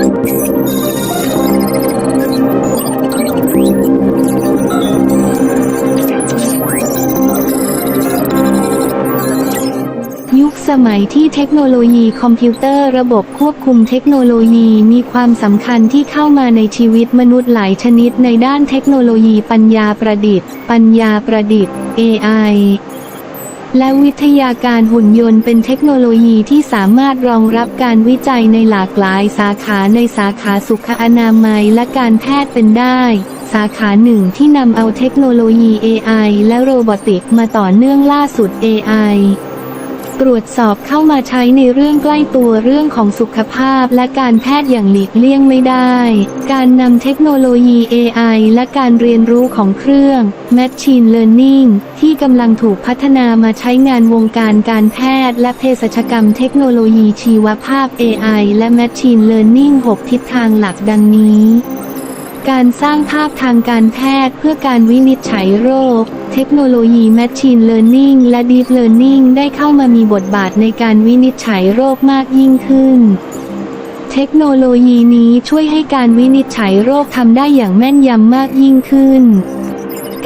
ยุคสมัยที่เทคโนโลยีคอมพิวเตอร์ระบบควบคุมเทคโนโลยีมีความสำคัญที่เข้ามาในชีวิตมนุษย์หลายชนิดในด้านเทคโนโลยีปัญญาประดิษฐ์ ปัญญาประดิษฐ์ AI และวิทยาการหุ่นยนต์เป็นเทคโนโลยีที่สามารถรองรับการวิจัยในหลากหลายสาขาในสาขาสุขอนามัยและการแพทย์เป็นได้ สาขาหนึ่งที่นำเอาเทคโนโลยี AI และโรบอติกมาต่อเนื่องล่าสุด AI ตรวจสอบเข้ามาใช้ในเรื่องใกล้ตัวเรื่องของสุขภาพและการแพทย์อย่างหลีกเลี่ยงไม่ได้ การนำเทคโนโลยี AI และการเรียนรู้ของเครื่อง Machine Learning ที่กำลังถูกพัฒนามาใช้งานวงการการแพทย์และเภสัชกรรมเทคโนโลยีชีวภาพ AI และ Machine Learning 6 ทิศทางหลักดังนี้การสร้างภาพทางการแพทย์เพื่อการวินิจฉัยโรค เทคโนโลยี Machine Learning และ Deep Learning ได้เข้ามามีบทบาทในการวินิจฉัยโรคมากยิ่งขึ้น เทคโนโลยีนี้ช่วยให้การวินิจฉัยโรคทำได้อย่างแม่นยำมากยิ่งขึ้น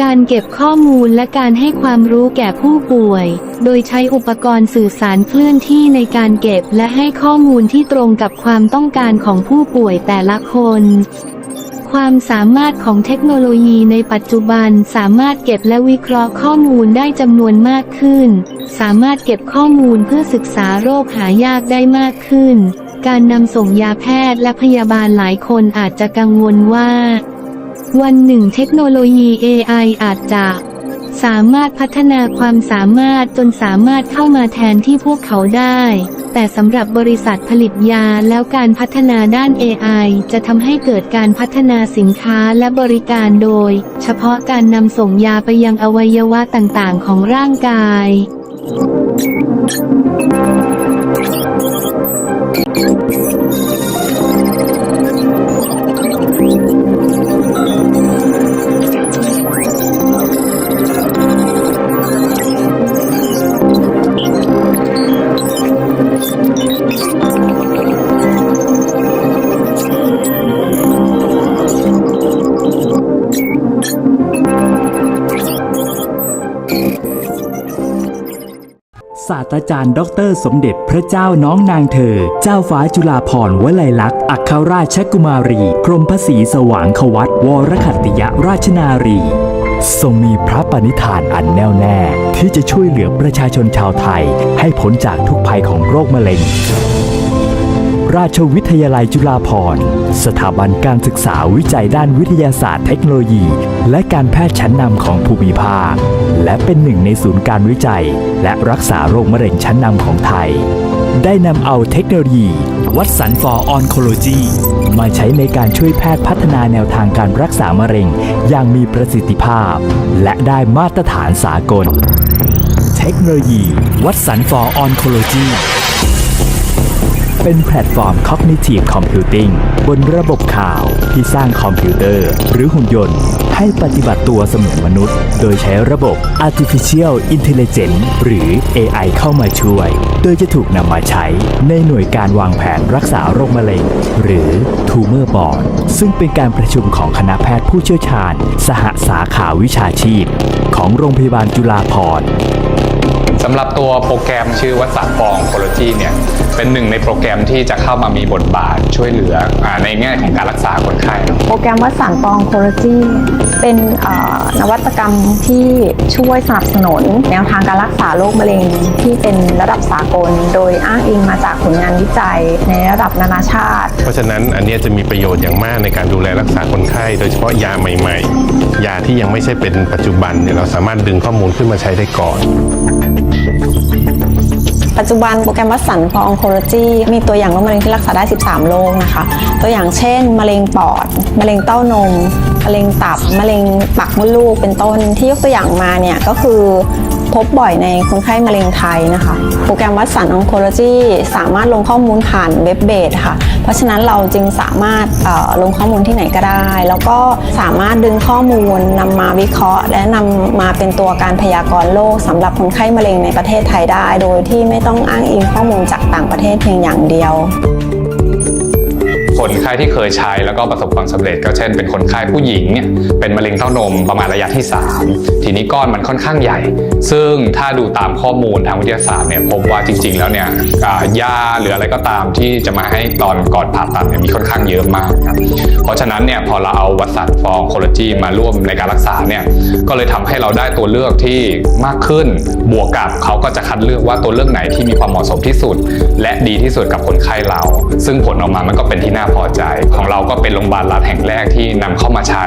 การเก็บข้อมูลและการให้ความรู้แก่ผู้ป่วย โดยใช้อุปกรณ์สื่อสารเคลื่อนที่ในการเก็บและให้ข้อมูลที่ตรงกับความต้องการของผู้ป่วยแต่ละคน ความสามารถของเทคโนโลยีในปัจจุบันสามารถเก็บและวิเคราะห์ข้อมูลได้จำนวนมากขึ้น สามารถเก็บข้อมูลเพื่อศึกษาโรคหายากได้มากขึ้น การนำส่งยาแพทย์และพยาบาลหลายคนอาจจะกังวลว่า วันหนึ่งเทคโนโลยี AI อาจจะ สามารถพัฒนาความสามารถจนสามารถเข้ามาแทนที่พวกเขาได้ แต่สำหรับบริษัทผลิตยาแล้วการพัฒนาด้าน AI จะทำให้เกิดการพัฒนาสินค้าและบริการโดย เฉพาะการนำส่งยาไปยังอวัยวะต่างๆ ของร่างกาย ศาสตราจารย์ดอกเตอรสมเด็จพระเจ้าน้องนางเธอ เจ้าฟ้าจุฬาภรณ์วลัยลักษณ์ อัครราชกุมารี กรมพระศรีสว่างควัตวรขัตติยราชนารี ทรงมีพระปณิธานอันแน่วแน่ ที่จะช่วยเหลือประชาชนชาวไทย ให้พ้นจากทุกภัยของโรคมะเร็ง ราชวิทยาลัยจุฬาภรณ์ สถาบันการศึกษาวิจัยด้านวิทยาศาสตร์เทคโนโลยี และการแพทย์ชั้นนำของภูมิภาค และเป็นหนึ่งในศูนย์การวิจัย และรักษาโรคมะเร็งชั้นนำของไทย ได้นำเอาเทคโนโลยี วัดสันฟอร์ออนโคโลจีมาใช้ในการช่วยแพทย์พัฒนาแนวทางการรักษามะเร็ง อย่างมีประสิทธิภาพ และได้มาตรฐานสากล เทคโนโลยี วัดสันฟอร์ออนโคโลจี เป็นแพลตฟอร์ม Cognitive Computing บนระบบข่าวที่สร้างคอมพิวเตอร์ หรือหุ่นยนต์ ให้ปฏิบัติตัวเสมือนมนุษย์ โดยใช้ระบบ Artificial Intelligence หรือ AI เข้ามาช่วย โดยจะถูกนำมาใช้ในหน่วยการวางแผนรักษาโรคมะเร็ง หรือ Tumor Board ซึ่งเป็นการประชุมของคณะแพทย์ผู้เชี่ยวชาญ สหสาขาวิชาชีพ ของโรงพยาบาลจุฬาภรณ์ สำหรับตัวโปรแกรมชื่อวัสันฟองโคโลจีเนี่ยเป็นหนึ่งในโปรแกรมที่จะเข้ามามีบทบาทช่วยเหลืออาในแง่ของการรักษาคนไข้เนอะโปรแกรมวัดสารปองโคโลจีเป็นเอ่อนวัตกรรมที่ช่วยสนับสนุน แนวทางการรักษาโรคมะเร็งที่เป็นระดับสากล โดยอ้างอิงมาจากผลงานวิจัยในระดับนานาชาติ เพราะฉะนั้นอันเนี้ยจะมีประโยชน์อย่างมากในการดูแลรักษาคนไข้ โดยเฉพาะยาใหม่ ๆ ยาที่ยังไม่ใช่เป็นปัจจุบันเนี่ยเราสามารถดึงข้อมูลขึ้นมาใช้ได้ก่อน ปัจจุบันโปรแกรมวัดสันฟองโคโลจีมีตัวอย่างโรคมะเร็งที่รักษาได้ 13 โรคนะคะ ตัวอย่างเช่น มะเร็งปอด มะเร็งเต้านม มะเร็งตับ มะเร็งปากมดลูก เป็นต้น ที่ยกตัวอย่างมาเนี่ยก็คือ พบบ่อยในคนไข้มะเร็งไทยนะคะ โปรแกรมวัดสันองโคโลจีสามารถลงข้อมูลผ่านเว็บเบสค่ะ เพราะฉะนั้นเราจึงสามารถลงข้อมูลที่ไหนก็ได้ แล้วก็สามารถดึงข้อมูลนำมาวิเคราะห์ และนำมาเป็นตัวการพยากรณ์โรคสำหรับคนไข้มะเร็งในประเทศไทยได้ โดยที่ไม่ต้องอ้างอิงข้อมูลจากต่างประเทศเพียงอย่างเดียว คนไข้ที่เคยใช้แล้วก็ประสบความสำเร็จ ก็เช่นเป็นคนไข้ผู้หญิงเนี่ยเป็นมะเร็งเต้านมประมาณระยะที่ 3 ทีนี้ก้อนมันค่อนข้างใหญ่ ซึ่งถ้าดูตามข้อมูลทางวิทยาศาสตร์เนี่ยพบว่าจริง ๆ แล้วเนี่ยยาหรืออะไรก็ตามที่จะมาให้ตอนก่อนผ่าตัดเนี่ยมีค่อนข้างเยอะมากครับเพราะฉะนั้นเนี่ยพอเราเอาวัสดุฟองโคโลจีมาร่วมในการรักษาเนี่ยก็เลยทำให้เราได้ตัวเลือกที่มากขึ้นบวกกับเขาก็จะคัดเลือกว่าตัวเลือกไหนที่มีความเหมาะสมที่สุด และดีที่สุดกับคนไข้เรา ซึ่งผลออกมามันก็เป็นที่น่าพอใจ ของเราก็เป็นโรงพยาบาลรัฐแห่งแรกที่นำเข้ามาใช้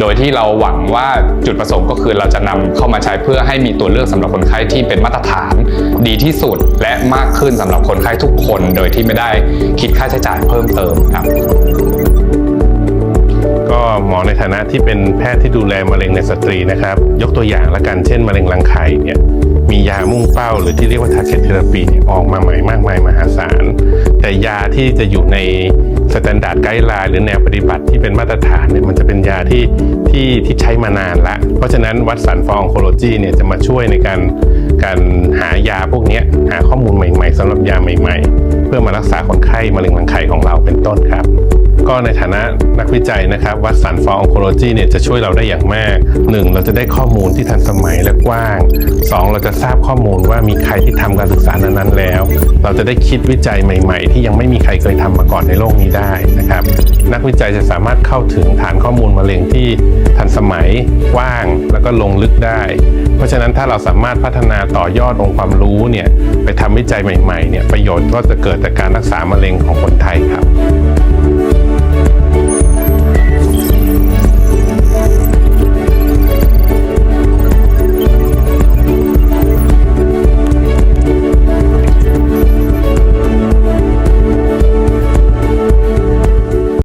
โดยที่เราหวังว่าจุดประสงค์ก็คือเราจะนำเข้ามาใช้เพื่อให้มีตัวเลือกสำหรับคนไข้ที่เป็นมาตรฐานดีที่สุดและมากขึ้นสำหรับคนไข้ทุกคน โดยที่ไม่ได้คิดค่าใช้จ่ายเพิ่มเติมครับก็หมอในฐานะที่เป็นแพทย์ที่ดูแลมะเร็งในสตรีนะครับ ยกตัวอย่างละกันเช่นมะเร็งรังไข่เนี่ย มียามุ่งเป้า หรือที่เรียกว่า target therapy ออกมาใหม่มากมายมหาศาล แต่ยาที่จะอยู่ในสแตนดาร์ดไกด์ไลน์หรือแนวปฏิบัติที่เป็นมาตรฐานเนี่ยมันจะเป็นยาที่ที่ที่ใช้มานานละ เพราะฉะนั้นวัดสันฟองโคโลจีเนี่ยจะมาช่วยในการการหายาพวกนี้หาข้อมูลใหม่ ๆสำหรับยาใหม่ ๆ เพื่อมารักษาคนไข้มะเร็งรังไข่ของเราเป็นต้นครับ ก็ในฐานะนักวิจัยนะครับวัดสันฟอร์องโคโลจีเนี่ยจะช่วยเราได้อย่างมาก 1. เราจะได้ข้อมูลที่ทันสมัยและกว้าง 2. เราจะทราบข้อมูลว่ามีใครที่ทำการศึกษานั้นๆแล้ว เราจะได้คิดวิจัยใหม่ ๆ ที่ยังไม่มีใครเคยทำมาก่อนในโลกนี้ได้นะครับ นักวิจัยจะสามารถเข้าถึงฐานข้อมูลมะเร็งที่ทันสมัยกว้างแล้วก็ลงลึกได้ เพราะฉะนั้นถ้าเราสามารถพัฒนาต่อยอดองค์ความรู้เนี่ยไปทำวิจัยใหม่ๆเนี่ยประโยชน์ก็จะเกิดจากการรักษามะเร็งของคนไทยครับ